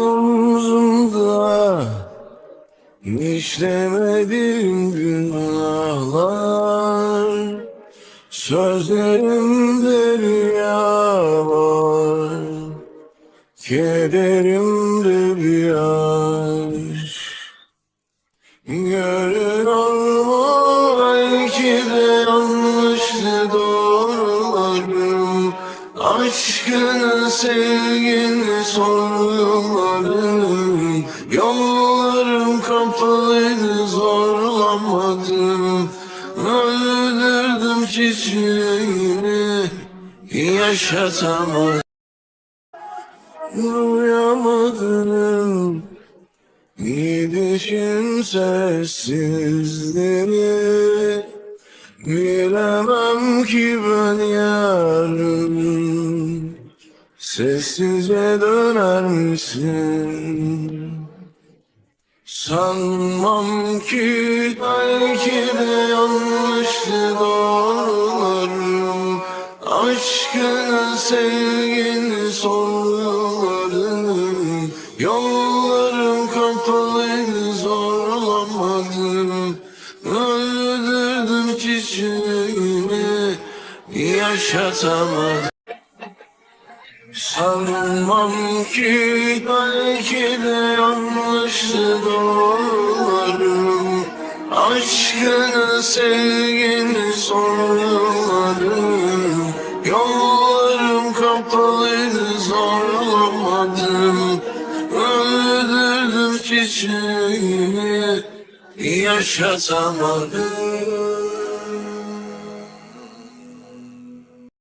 omzumda İşlemedim günahlar. Sözlerimde rüya var Kederimde bir aşk Görüyor mu belki de yanlıştı doğrularım Aşkını sevgini sorgularım Yollarım kapalıydı zorlamadım. Öldürdüm çiçeğini yaşatamadım. Uyamadım Gidişin sessizleri Bilemem ki ben yarın Sessizce döner misin? Sanmam ki belki de yanlıştı doğrularım. Aşkını sevgini sorgularım Yollarım kapalıydı zorlamadım. Öldürdüm çiçeğimi yaşatamadım Sanmam ki belki de yanlıştı doğrularım. Aşkını sevgini sorgularım Yollarım kapalıydı zorlamadım. Öldürdüm çiçeğimi yaşatamadım